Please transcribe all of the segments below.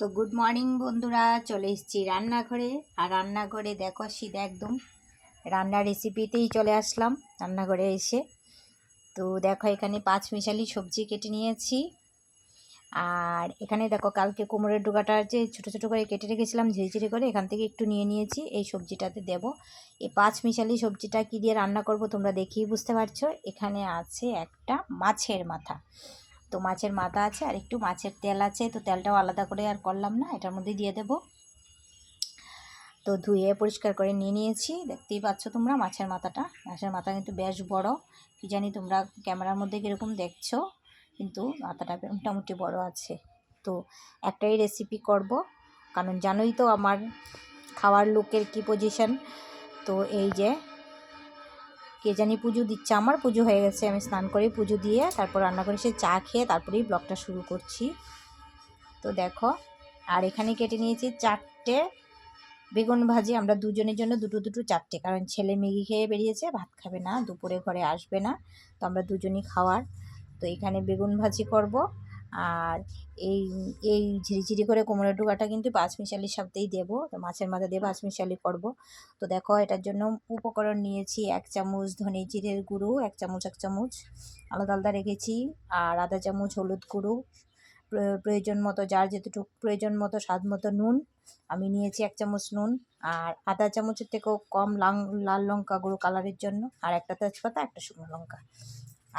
তো good morning বন্ধুরা, চলে এসেছি রান্নাঘরে। আর রান্নাঘরে দেখো সিধা একদম। রান্নার রেসিপিতেই চলে আসলাম রান্নাঘরে এসে। তো দেখো এখানে পাঁচ মিশালি সবজি কেটে নিয়েছি। আর এখানে দেখো কালকে কোমরের ডোকাটা যে ছোটো ছোটো করে কেটে রেখেছিলাম, ঝিরিঝিরি করে, এখান থেকে একটু নিয়ে নিয়েছি, এই সবজিটাতে দেব। এই পাঁচ মিশালি সবজিটা কি দিয়ে রান্না করব তোমরা দেখেই বুঝতে পারছ। এখানে আছে একটা মাছের মাথা। তো মাছের মাথা আছে আর একটু মাছের তেল আছে, তো তেলটাও আলাদা করে আর করলাম না, এটার মধ্যে দিয়ে দেব। তো ধুয়ে পরিষ্কার করে নিয়ে নিয়েছি, দেখতেই পাচ্ছ তোমরা মাছের মাথাটা। মাছের মাথা কিন্তু বেশ বড়, কি জানি তোমরা ক্যামেরার মধ্যে কীরকম দেখছ, কিন্তু মাথাটা মোটামুটি বড় আছে। তো একটাই রেসিপি করব, কারণ জানোই তো আমার খাওয়ার লোকের কি পজিশন তো এই যে কে জানি পুজো দিচ্ছে, আমার পুজো হয়ে গেছে, আমি স্নান করে পুজো দিয়ে তারপর রান্না করে সে চা খেয়ে তারপরেই ব্লগটা শুরু করছি। তো দেখো, আর এখানে কেটে নিয়েছি চারটে বেগুন ভাজি, আমরা দুজনের জন্য দুটো দুটো চারটে, কারণ ছেলে ম্যাগি খেয়ে বেরিয়েছে, ভাত খাবে না, দুপুরে ঘরে আসবে না, তো আমরা দুজনই খাওয়ার। তো এখানে বেগুন ভাজি করব। আর এই এই ঝিরিঝিরি করে কোমরের ডুগাটা কিন্তু পাঁচমিশালির সাথেই দেবো তো মাছের মাথা দিয়ে পাঁচমিশালি করব। তো দেখো এটার জন্য উপকরণ নিয়েছি এক চামচ ধনে জিরের গুঁড়ো, এক চামচ এক চামচ আলাদা আলাদা রেখেছি, আর আধা চামচ হলুদ গুঁড়ো। প্রয়োজন মতো যার যেতটুকু প্রয়োজন মতো স্বাদ মতো নুন, আমি নিয়েছি এক চামচ নুন, আর আধা চামচের থেকেও কম লাল লঙ্কা গুঁড়ো কালারের জন্য, আর একটা তেজপাতা, একটা শুকনো লঙ্কা।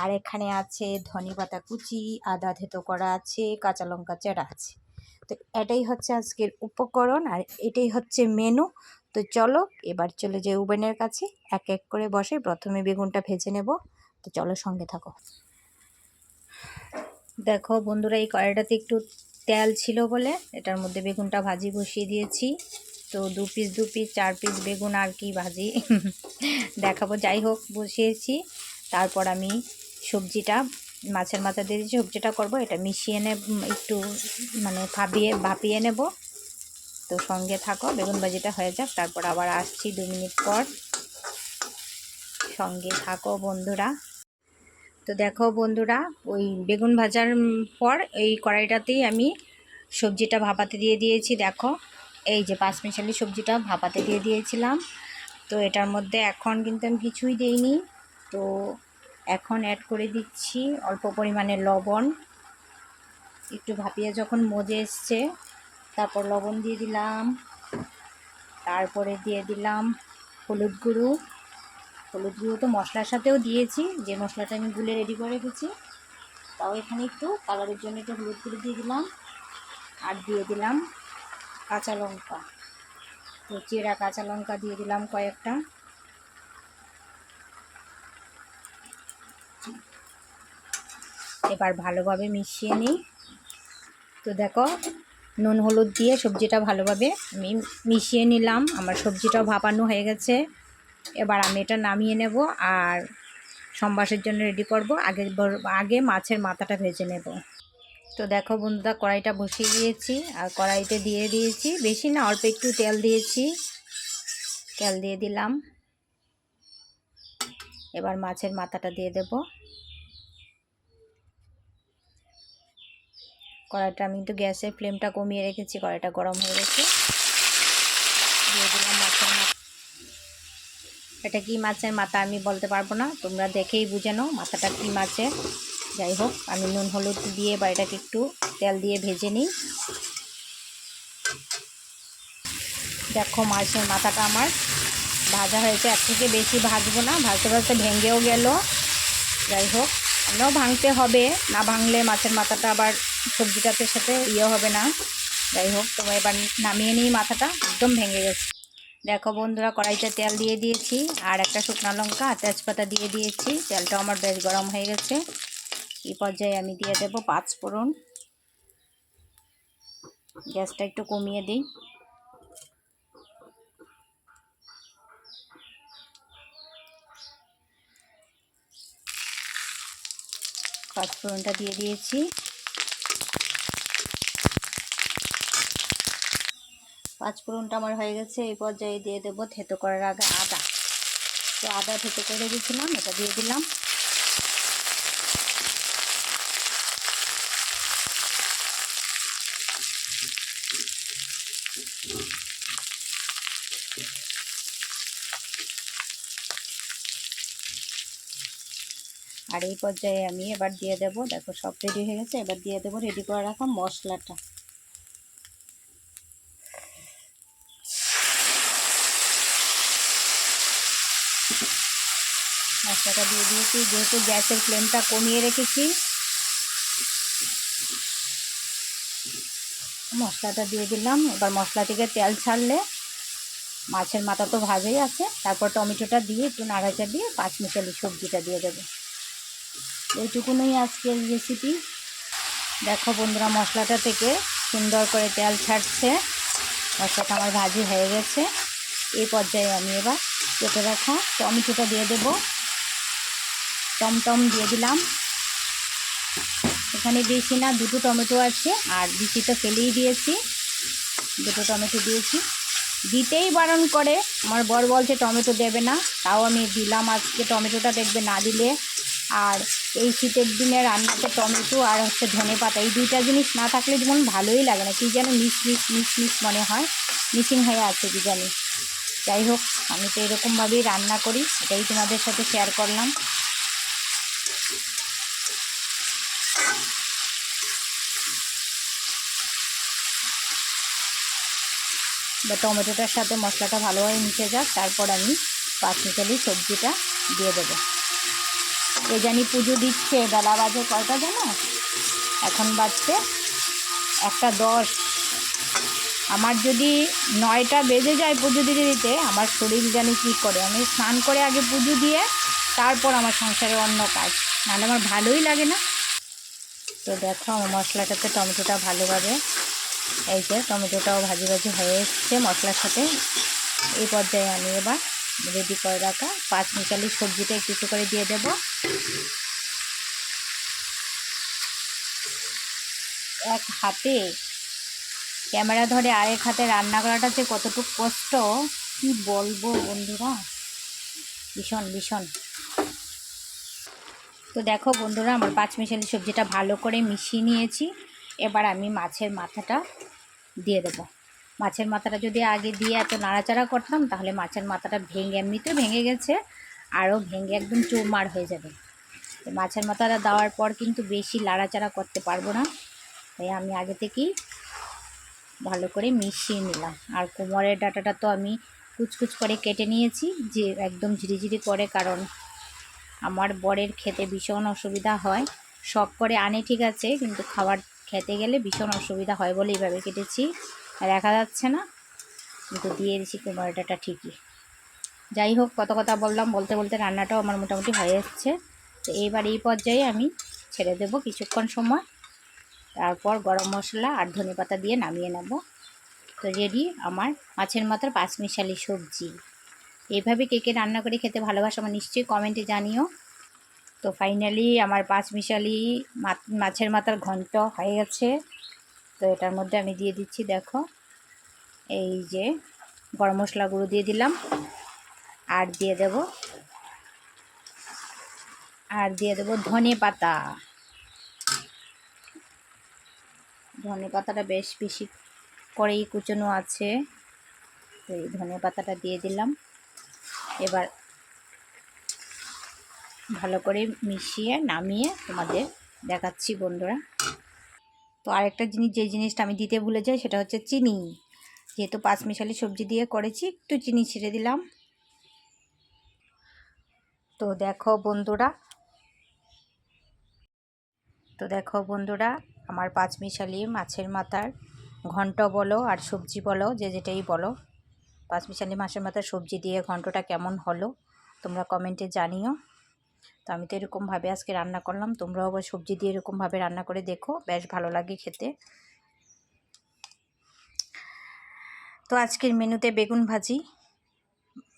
আর এখানে আছে ধনে পাতা কুচি, আদা থেতো করা আছে, কাঁচা লঙ্কা চেরা আছে। তো এটাই হচ্ছে আজকের উপকরণ আর এটাই হচ্ছে মেনু তো চলো এবার চলে যাই ওভেনের কাছে। এক এক করে বসে প্রথমে বেগুনটা ভেজে নেব। তো চলো সঙ্গে থাকো। দেখো বন্ধুরা, এই কড়াইটাতে একটু তেল ছিল বলে এটার মধ্যে বেগুনটা ভাজি বসিয়ে দিয়েছি। তো দু পিস দু পিস চার পিস বেগুন আর কি ভাজি। দেখাবো, যাই হোক, বসিয়েছি। তারপর আমি সবজিটা, মাছের মাথা দিয়ে দিয়েছি সবজিটা করব, এটা মিশিয়ে নে একটু মানে ভাবিয়ে ভাপিয়ে নেব। তো সঙ্গে থাকো, বেগুন ভাজিটা হয়ে যাক, তারপর আবার আসছি দু মিনিট পর। সঙ্গে থাকো বন্ধুরা। তো দেখো বন্ধুরা, ওই বেগুন ভাজার পর এই কড়াইটাতেই আমি সবজিটা ভাপাতে দিয়ে দিয়েছি, দেখো। এই যে পাঁচ মিশালি সবজিটা ভাপাতে দিয়ে দিয়েছিলাম। তো এটার মধ্যে এখন কিন্তু আমি কিছুই দেইনি। তো এখন অ্যাড করে দিচ্ছি অল্প পরিমাণে লবণ। একটু ভাপিয়ে যখন মজে এসছে, তারপর লবণ দিয়ে দিলাম। তারপরে দিয়ে দিলাম হলুদ গুঁড়ো। হলুদ গুঁড়ো তো মশলার সাথেও দিয়েছি, যে মশলাটা আমি গুলে রেডি করে রেখেছি, তাও এখানে একটু কালারের জন্য একটু হলুদ গুঁড়ো দিয়ে দিলাম। আর দিয়ে দিলাম কাঁচা লঙ্কা। তো চেরা কাঁচা লঙ্কা দিয়ে দিলাম কয়েকটা। এবার ভালোভাবে মিশিয়ে নিই। তো দেখো, নুন, হলুদ দিয়ে সবজিটা ভালোভাবে আমি মিশিয়ে নিলাম। আমার সবজিটাও ভাপানো হয়ে গেছে। এবার আমি এটা নামিয়ে নেব আর সম্বাসের জন্য রেডি করব। আগে আগে মাছের মাথাটা ভেজে নেব। তো দেখো বন্ধুরা, কড়াইটা বসিয়ে দিয়েছি আর কড়াইতে দিয়ে দিয়েছি। বেশি না, অল্প একটু তেল দিয়েছি। তেল দিয়ে দিলাম। এবার মাছের মাথাটা দিয়ে দেবো। কড়াইটা, আমি কিন্তু গ্যাসের ফ্লেমটা কমিয়ে রেখেছি, কড়াইটা গরম হয়ে গেছে। দিয়ে মাছের মাথা এটা কি মাছের মাথা আমি বলতে পারব না, তোমরা দেখেই বুঝে নাও মাথাটা কী মাছের। যাই হোক, আমি নুন, হলুদ দিয়ে বা এটাকে একটু তেল দিয়ে ভেজে নিই। দেখো মাছের মাথাটা আমার ভাজা হয়েছে এক থেকে বেশি ভাজবো না, ভাজতে ভাজতে ভেঙেও গেল। যাই হোক, আমরাও ভাঙতে হবে, না ভাঙলে মাছের মাথাটা আবার সবজিটাতে সাথে ইয়ে হবে না। যাই হোক, তো এবার নামিয়ে নিই মাথাটা, একদম ভেঙে গেছে। দেখো বন্ধুরা, কড়াইতে তেল দিয়ে দিয়েছি, আর একটা শুকনো লঙ্কা তেজপাতা দিয়ে দিয়েছি। তেলটাও আমার বেশ গরম হয়ে গেছে। এই পর্যায়ে আমি দিয়ে দেব পাঁচ ফোড়ন। গ্যাসটা একটু কমিয়ে দিই। পাঁচ ফোড়নটা দিয়ে দিয়েছি। পাঁচফোড়নটা আমার হয়ে গেছে, এই পর্যায়ে দিয়ে দেবো থেতো করার আগে আদা। তো আদা থেতো করে দিয়েছিলাম এটা দিয়ে দিলাম। আর এই পর্যায়ে আমি এবার দিয়ে দেব, দেখো সব রেডি হয়ে গেছে, এবার দিয়ে দেবো রেডি করে রাখা মশলাটা। মশলাটা দিয়ে দিয়েছি, যেহেতু গ্যাসের ফ্লেমটা কমিয়ে রেখেছি। মশলাটা দিয়ে দিলাম, এবার মশলা থেকে তেল ছাড়লে মাছের মাথা তো ভাজাই আছে, তারপর টমেটোটা দিয়ে একটু নাড়াচা দিয়ে পাঁচ মিশালি সবজিটা দিয়ে দেবো। এইটুকুনই আজকের রেসিপি দেখো বন্ধুরা, মশলাটা থেকে সুন্দর করে তেল ছাড়ছে। মশলাটা আমার ভাজি হয়ে গেছে। এই পর্যায়ে আমি এবার কেটে রাখা। টমেটোটা দিয়ে দেব। টমটম দিয়ে দিলাম। এখানে বেশি না, দুটো টমেটো আছে, আর বিচি তো ফেলেই দিয়েছি। দুটো টমেটো দিয়েছি। দিতেই বারণ করে। আমার বর বলছে টমেটো দেবে না। তাও আমি দিলাম আজকে টমেটোটা, দেখবে না দিলে। আর এই শীতের দিনে রান্নাতে টমেটো আর হচ্ছে ধনে পাতা, এই দুইটা জিনিস না থাকলে যেমন ভালোই লাগে না। কি যেন মিস মিস মিস মিস মনে হয়। মিসিং হয়ে আছে কি জানি। যাই হোক, আমি তো এরকমভাবেই রান্না করি, এটাই তোমাদের সাথে শেয়ার করলাম। বা টমেটোটার সাথে মশলাটা ভালোভাবে মিশে যাক, তারপর আমি পাঁচমিশালি সবজিটা দিয়ে দেবো। এ জানি পুজো দিচ্ছে, বেলা বাজে কয়টা জানো? এখন বাজছে একটা দশ। আমার যদি নয়টা বেজে যায় পুজো দিতে দিতে, আমার শরীর জানি কী করে? আমি স্নান করে আগে পুজো দিয়ে তারপর আমার সংসারে অন্য কাজ। নাহলে আমার ভালোই লাগে না। তো দেখো আমার মশলাটাতে টমেটোটা ভালোভাবে, এই যে টমেটোটাও ভাজি ভাজি হয়ে এসছে মশলার সাথে। এই পর্যায়ে আমি এবার রেডি করে রাখা পাঁচ মিশালি সবজিটা একটু একটু করে দিয়ে দেব। এক হাতে ক্যামেরা ধরে আরেক হাতে রান্না করাটা যে কতটুকু কষ্ট, কি বলব বন্ধুরা? ভীষণ ভীষণ। তো দেখো বন্ধুরা, আমার পাঁচ মিশালি সবজিটা ভালো করে মিশিয়ে নিয়েছি। এবার আমি মাছের মাথাটা দিয়ে দেবো। মাছের মাথাটা যদি আগে দিয়ে এত নাড়াচাড়া করতাম, তাহলে মাছের মাথাটা ভেঙে, এমনিতেও ভেঙে গেছে, আরও ভেঙে একদম চৌমার হয়ে যাবে। মাছের মাথাটা দেওয়ার পর কিন্তু বেশি লাড়াচাড়া করতে পারব না। তাই আমি আগে থেকেই ভালো করে মিশিয়ে নিলাম। আর কোমরের ডাটাটা তো আমি কুচকুচ করে কেটে নিয়েছি, যে একদম ঝিরিঝিরি করে কারণ আমার বরের খেতে ভীষণ অসুবিধা হয়। শখ করে আনে ঠিক আছে, কিন্তু খাবার খেতে গেলে ভীষণ অসুবিধা হয় বলে এইভাবে কেটেছি। দেখা যাচ্ছে না, কিন্তু দিয়ে দিচ্ছি ডাটা ঠিকই। যাই হোক, কত কথা বললাম, বলতে বলতে রান্নাটাও আমার মোটামুটি হয়ে যাচ্ছে তো এইবার এই পর্যায়ে আমি ছেড়ে দেব কিছুক্ষণ সময়। তারপর গরম মশলা আর ধনে পাতা দিয়ে নামিয়ে নেব। তো রেডি আমার মাছের মাথার পাঁচমিশালি সবজি। এইভাবে কে কে রান্না করে খেতে ভালোবাসা আমার নিশ্চয়ই কমেন্টে জানিও। তো ফাইনালি আমার পাঁচমিশালি মাছের মাথার ঘন্ট হয়ে গেছে। তো এটার মধ্যে আমি দিয়ে দিচ্ছি দেখো। এই যে গরম মশলা গুঁড়ো দিয়ে দিলাম। আর দিয়ে দেব। আর দিয়ে দেব ধনে পাতা। ধনে পাতাটা বেশ বেশি করেই কুচনো আছে। তো এই ধনে পাতাটা দিয়ে দিলাম। এবার ভালো করে মিশিয়ে নামিয়ে তোমাদের দেখাচ্ছি বন্ধুরা। তো আরেকটা জিনিস, যে জিনিসটা আমি দিতে ভুলে যাই, সেটা হচ্ছে চিনি। যেহেতু পাঁচ মিশালি সবজি দিয়ে করেছি, একটু চিনি ছিঁড়ে দিলাম। তো দেখো বন্ধুরা। তো দেখো বন্ধুরা আমার পাঁচমিশালি মাছের মাথার ঘন্ট বলো আর সবজি বলো, যে যেটাই বলো। পাঁচমিশালি মাছের মাথার সবজি দিয়ে ঘন্টটা কেমন হলো তোমরা কমেন্টে জানিও। তো আমি তো এরকমভাবে আজকে রান্না করলাম, তোমরাও আবার সবজি দিয়ে এরকমভাবে রান্না করে দেখো, বেশ ভালো লাগে খেতে। তো আজকের মেনুতে বেগুন ভাজি,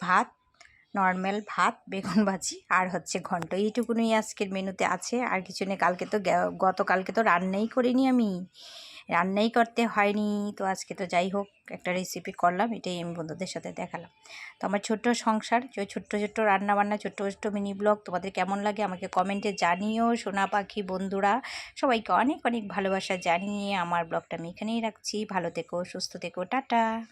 ভাত নর্মাল ভাত, বেগুন ভাজি, আর হচ্ছে ঘন্ট। এইটুকুনই আজকের মেনুতে আছে। আর কিছু নেই, কালকে তো গতকালকে তো রান্নাই করিনি আমি। রান্নাই করতে হয়নি। তো আজকে তো যাই হোক, একটা রেসিপি করলাম, এটাই আমি বন্ধুদের সাথে দেখালাম। তো আমার ছোট্ট সংসার, যে ছোট্ট ছোট্ট রান্নাবান্না, ছোট্ট ছোট্ট মিনি ব্লগ তোমাদের কেমন লাগে আমাকে কমেন্টে জানিও। সোনা পাখি বন্ধুরা, সবাইকে অনেক অনেক ভালোবাসা জানিয়ে আমার ব্লগটা আমি এখানেই রাখছি। ভালো থেকো, সুস্থ থেকো, টাটা।